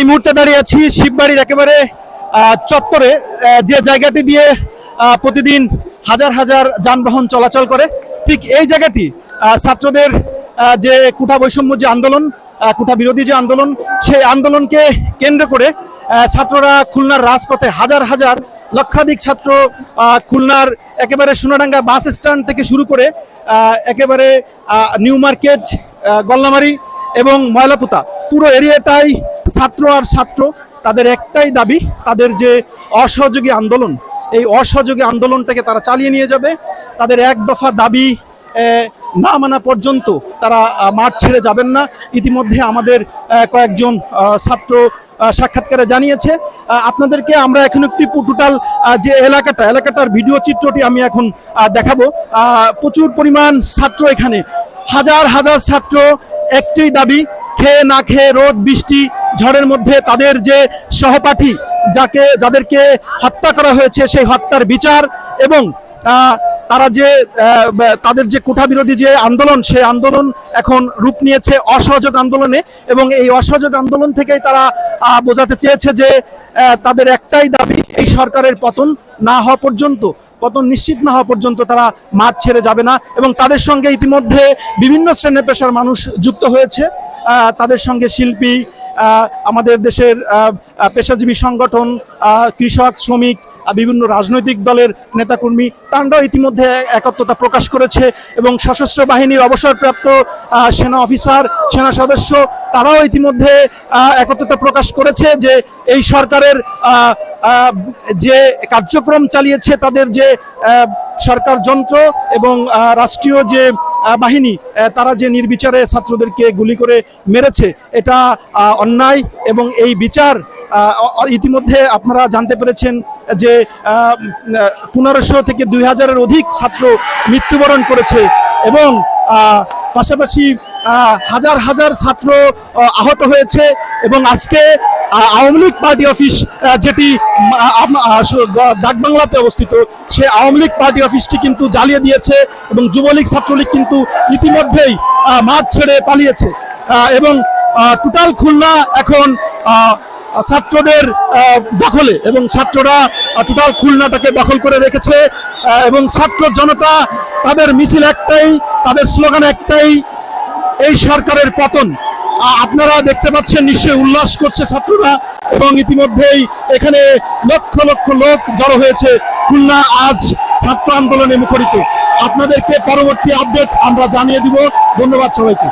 এই মুহূর্তে দাঁড়িয়ে আছি শিববাড়ির একেবারে চত্বরে যে জায়গাটি দিয়ে প্রতিদিন হাজার হাজার যানবাহন চলাচল করে, ঠিক এই জায়গাটি ছাত্রদের যে কুঠা বৈষম্য যে আন্দোলন কুঠা বিরোধী যে আন্দোলন, সেই আন্দোলনকে কেন্দ্র করে ছাত্ররা খুলনার রাজপথে হাজার হাজার লক্ষাধিক ছাত্র খুলনার একেবারে সোনাডাঙ্গা বাস স্ট্যান্ড থেকে শুরু করে একেবারে নিউ মার্কেট গল্লামারি এবং ময়লাপুতা পুরো এরিয়াটাই ছাত্র আর ছাত্র। তাদের একটাই দাবি, তাদের যে অসহযোগী আন্দোলন, এই অসহযোগী আন্দোলনটাকে তারা চালিয়ে নিয়ে যাবে। তাদের এক দফা দাবি না মানা পর্যন্ত তারা মাঠ ছেড়ে যাবেন না। ইতিমধ্যে আমাদের কয়েকজন ছাত্র সাক্ষাৎকারে জানিয়েছে। আপনাদেরকে আমরা এখন একটি টোটাল যে এলাকাটা, এলাকাটার ভিডিও চিত্রটি আমি এখন দেখাবো। প্রচুর পরিমাণ ছাত্র এখানে। হাজার হাজার ছাত্র একটি দাবি, খেয়ে না খেয়ে রোদ, বৃষ্টি, ঝড়ের মধ্যে তাদের যে সহপাঠী যাকে, যাদেরকে হত্যা করা হয়েছে সেই হত্যার বিচার এবং তারা যে তাদের যে কোঠা বিরোধী যে আন্দোলন, সেই আন্দোলন এখন রূপ নিয়েছে অসহযোগ আন্দোলনে এবং এই অসহযোগ আন্দোলন থেকেই তারা বোঝাতে চেয়েছে যে তাদের একটাই দাবি, এই সরকারের পতন না হওয়া পর্যন্ত পতন নিশ্চিত না হওয়া পর্যন্ত তারা মাঠ ছেড়ে যাবে না। এবং তাদের সঙ্গে ইতিমধ্যে বিভিন্ন শ্রেণি পেশার মানুষ যুক্ত হয়েছে। তাদের সঙ্গে শিল্পী আমাদের দেশের পেশাজীবী সংগঠন কৃষক, শ্রমিক বিভিন্ন রাজনৈতিক দলের নেতাকর্মী, তারাও ইতিমধ্যে একত্রতা প্রকাশ করেছে এবং সশস্ত্র বাহিনীর অবসরপ্রাপ্ত সেনা অফিসার, সেনা সদস্য, তারাও ইতিমধ্যে একত্রতা প্রকাশ করেছে যে এই সরকারের যে কার্যক্রম চালিয়েছে তাদের যে সরকার যন্ত্র এবং রাষ্ট্রীয় যে বাহিনী তারা যে নির্বিচারে ছাত্রদেরকে গুলি করে মেরেছে, এটা অন্যায় এবং এই বিচার ইতিমধ্যে আপনারা জানতে পেরেছেন যে পনেরোশো থেকে দুই হাজারের অধিক ছাত্র মৃত্যুবরণ করেছে এবং পাশাপাশি হাজার হাজার ছাত্র আহত হয়েছে এবং আজকে আওয়ামী লীগ পার্টি অফিস যেটি স- ডাকবাংলাতে অবস্থিত সেই আওয়ামী লীগ পার্টি অফিসটি কিন্তু জ্বালিয়ে দিয়েছে এবং যুবলীগ, ছাত্রলীগ কিন্তু ইতিমধ্যেই মাঠ ছেড়ে পালিয়েছে। এবং টোটাল খুলনা এখন ছাত্রদের দখলে এবং ছাত্ররা টোটাল খুলনাটাকে দখল করে রেখেছে। এবং ছাত্র জনতা তাদের মিছিল একটাই, তাদের স্লোগান একটাই, এই সরকারের পতন। আপনারা দেখতে পাচ্ছেন নিশ্চয়ই উল্লাস করছে ছাত্ররা এবং ইতিমধ্যেই এখানে লক্ষ লক্ষ লোক জড়ো হয়েছে। খুলনা আজ ছাত্র আন্দোলনে মুখরিত। আপনাদেরকে পরবর্তী আপডেট আমরা জানিয়ে দিব। ধন্যবাদ সবাইকে।